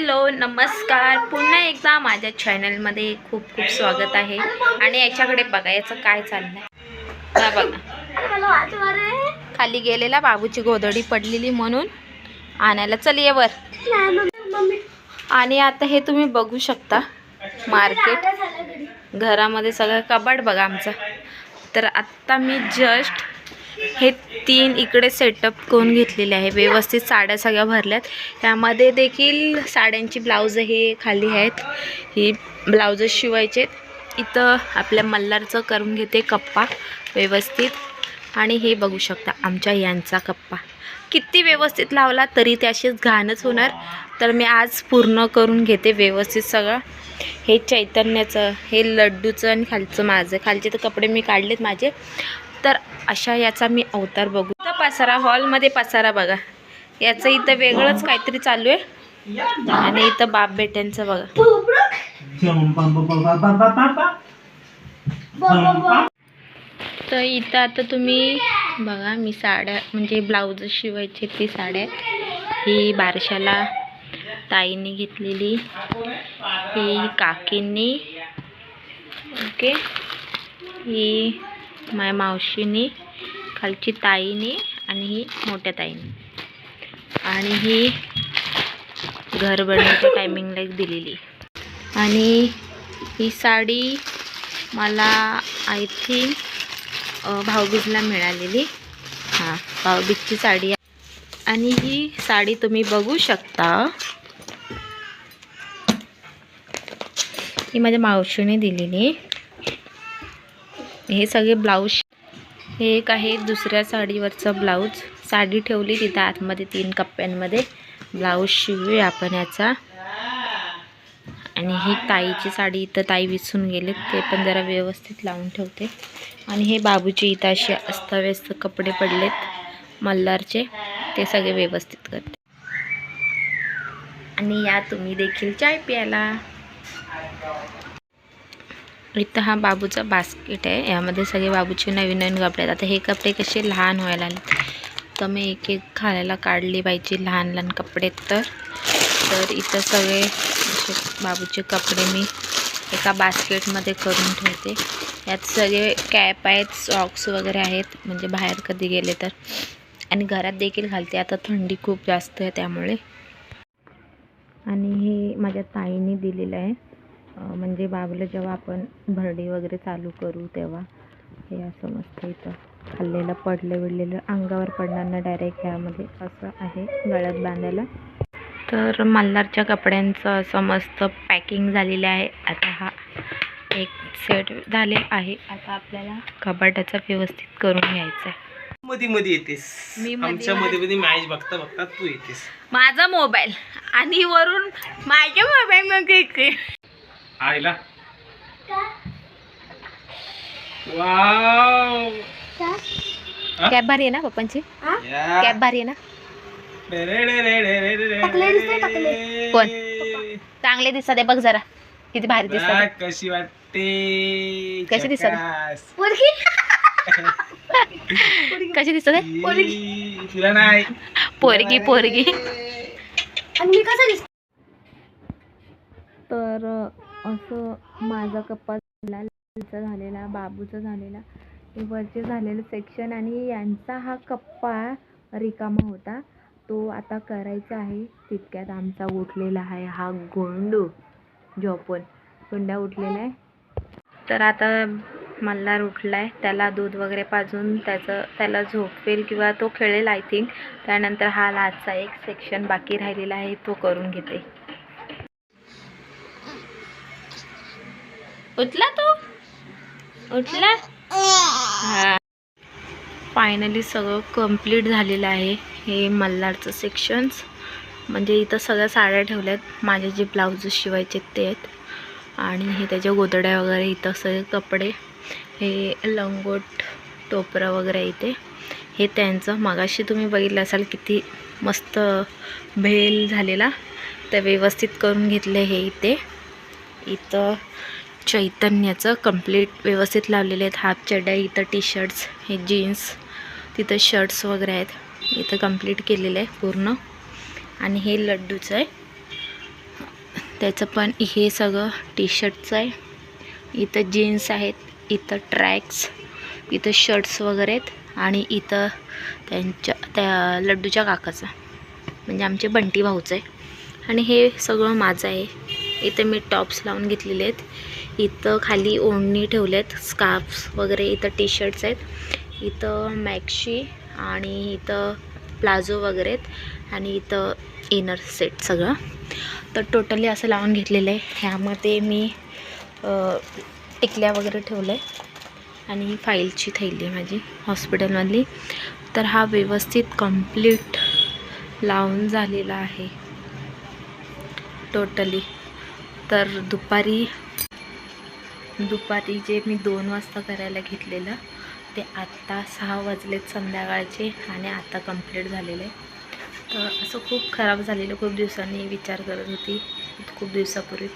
Hello नमस्कार. पुन्हा एकदा माझ्या चॅनलमध्ये खूप खूप स्वागत आहे. आणि याच्याकडे बघा याचं काय चाललंय? हा बघा. खाली गेलेला बाबूची गोधडी पडलेली म्हणून आणायला चल ये वर. आणि आता हे तुम्ही बघू शकता मार्केट. घरामध्ये सगळं कबाड बघा आमचं. तर आत्ता मी जस्ट हे तीन इकडे सेटअप करून घेतलेले आहे. व्यवस्थित साड्या सगळ्या भरल्यात. त्यामध्ये देखील साड्यांची ब्लाऊज हे खाली आहेत. ही ब्लाऊज शिवायचे. इथं आपल्या मल्हारचं करून घेते कप्पा. व्यवस्थित. आणि हे बघू शकता आमच्या यांचा कप्पा. किती व्यवस्थित लावला तरी त्याशीच घाणच होणार. तर मी आज पूर्ण करून घेते व्यवस्थित सगळं. हे चैतन्याचं हे लड्डूचं आणि खालचं माझं. खालचे तर कपडे मी काढलेत माझे. तर अशा याचा मी अवतार बघू. तर पसारा हॉलमध्ये पसारा बघा. याचं इथं वेगळंच काहीतरी चालू आहे. आणि इथं बाप बेट्यांचं बघा. तर इथं आता तुम्ही बघा मी साड्या म्हणजे ब्लाऊज शिवायचे ती साड्या. ही बारशाला ताईने घेतलेली. ही काकींनी. ओके. ही माझ्या मावशीनी खालची ताईने आणि ही मोठ्या ताईने. आणि ही घर बनवायच्या टायमिंगला एक दिलेली. आणि ही साडी मला आय थिंक भाऊबीजला मिळालेली. हां भाऊबीजची साडी आणि ही साडी तुम्ही बघू शकता. ही माझ्या मावशीने दिलेली. हे सगळे ब्लाऊज. हे एक आहे दुसऱ्या साडीवरचं ब्लाऊज. साडी ठेवली तिथं आतमध्ये तीन कप्प्यांमध्ये. ब्लाऊज शिवूया आपण याचा. आणि ही ताईची साडी इथं ताई विसून गेले ते पण जरा व्यवस्थित लावून ठेवते. आणि हे बाबूचे इथं असे अस्ताव्यस्त कपडे पडलेत. मल्हारचे. ते सगळे व्यवस्थित करते. आणि या तुम्ही देखील चाय प्यायला. इथं हा बाबूचा बास्केट आहे. यामध्ये सगळे बाबूचे नवीन नवीन कपडे आहेत. आता हे कपडे कसे लहान व्हायला आले तर मी एक एक खायला काढली पाहिजे लहान लहान कपडे तर. तर इथं सगळे असे बाबूचे कपडे मी एका बास्केटमध्ये करून ठेवते. यात सगळे कॅप आहेत सॉक्स वगैरे आहेत. म्हणजे बाहेर कधी गेले तर. आणि घरात देखील घालते. आता थंडी खूप जास्त आहे त्यामुळे. आणि हे माझ्या ताईने दिलेलं आहे. म्हणजे बाबूला जेव्हा आपण भरडी वगैरे चालू करू तेव्हा हे असं मस्त इथं खाल्लेलं पडलं विडलेलं अंगावर पडणार ना डायरेक्ट ह्यामध्ये असं आहे गळ्यात बांधायला. तर मल्हारच्या कपड्यांचं असं मस्त पॅकिंग झालेलं आहे. आता हा एक सेट झाले आहे. आता आपल्याला कपाटाचा व्यवस्थित करून घ्यायचा आहे. मध्ये मध्ये येतेस. मी मध्ये- आमच्या मध्ये मध्ये मॅच बघता बघता तू येतेस. माझा मोबाईल आणि वरून माझ्या मोबाईल मग इकडे आईला. कॅब भारी आहे ना पप्पांची? कॅब भारी आहे ना? कोण? चांगले दिसत आहे बघ जरा. किती भारी दिसत कशी वाटते. कशी दिसत कशी दिसत आहे? पोरगी. पोरगी तर असं माझा कप्पा झाला लालचा झालेला बाबूचा झालेला हे वरचे झालेलं सेक्शन आणि यांचा हा कप्पा रिकामा होता. तो आता करायचा आहे. तितक्यात आमचा उठलेला आहे हा गोंडू. जो आपण गोंडा उठलेला आहे. तर आता मल्हार उठला आहे त्याला दूध वगैरे पाजून त्याचं त्याला झोपेल किंवा तो खेळेल आय थिंक त्यानंतर हा लाचा एक सेक्शन बाकी राहिलेला आहे. तो करून घेते. उठला तो? उठला? हा. फायनली सगळं कंप्लीट झालेलं आहे हे मल्हारचं सेक्शन्स म्हणजे इथं सगळ्या साड्या ठेवल्यात माझे जे ब्लाऊज शिवायचे ते आहेत. आणि हे त्याच्या गोदड्या वगैरे इथं सगळे कपडे. हे लंगोट टोपरं वगैरे इथे. हे त्यांचं. मगाशी तुम्ही बघितलं असाल किती मस्त भेल झालेला. तर व्यवस्थित करून घेतले हे इथे. इथं चैतन्याचं कंप्लीट व्यवस्थित लावलेले आहेत. हाफ चड्या इथं टी शर्ट्स हे जीन्स तिथं शर्ट्स वगैरे आहेत. इथं कंप्लीट केलेलं आहे पूर्ण. आणि हे लड्डूचं आहे. त्याचं पण हे सगळं टी शर्टचं आहे. इथं जीन्स आहेत इथं ट्रॅक्स इथं शर्ट्स वगैरे आहेत आणि इथं त्यांच्या त्या लड्डूच्या काकाचं. म्हणजे आमचे बंटी भाऊचं आहे. आणि हे सगळं माझं आहे. इथं मी टॉप्स लावून घेतलेले आहेत. इथं खाली ओढणी ठेवलेत स्कार्फ्स वगैरे इथं टी शर्ट्स आहेत. इथं मॅक्शी आणि इथं प्लाझो वगैरे आहेत आणि इथं इनर सेट सगळं. तर टोटली असं लावून घेतलेलं आहे. ह्यामध्ये मी टिकल्या वगैरे ठेवलं आहे आणि ही फाईलची थैली आहे माझी हॉस्पिटलमधली तर हा व्यवस्थित कंप्लीट लावून झालेला आहे. टोटली तर दुपारी दुपारी जे मी दोन वाजता करायला घेतलेलं. ते आत्ता सहा वाजलेत संध्याकाळचे आणि आत्ता कंप्लीट झालेलं. आहे तर असं खूप खराब झालेलं खूप दिवसांनी विचार करत होती खूप दिवसापूर्वी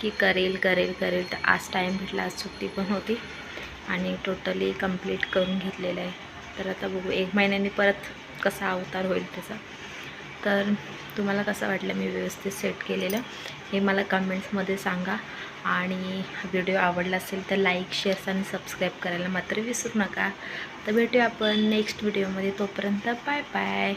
की करेल करेल करेल. तर आज टाईम भेटला आज सुट्टी पण होती आणि टोटली कंप्लीट करून घेतलेलं आहे. तर आता बघू एक महिन्याने परत कसा अवतार होईल त्याचा. तर तुम्हाला कसं वाटलं मी व्यवस्थित सेट केलेलं हे मला कमेंट्समध्ये सांगा. आणि व्हिडिओ आवडला असेल तर लाईक शेअर्स आणि सबस्क्राईब करायला मात्र विसरू नका. तर भेटूया आपण नेक्स्ट व्हिडिओमध्ये. तोपर्यंत बाय बाय.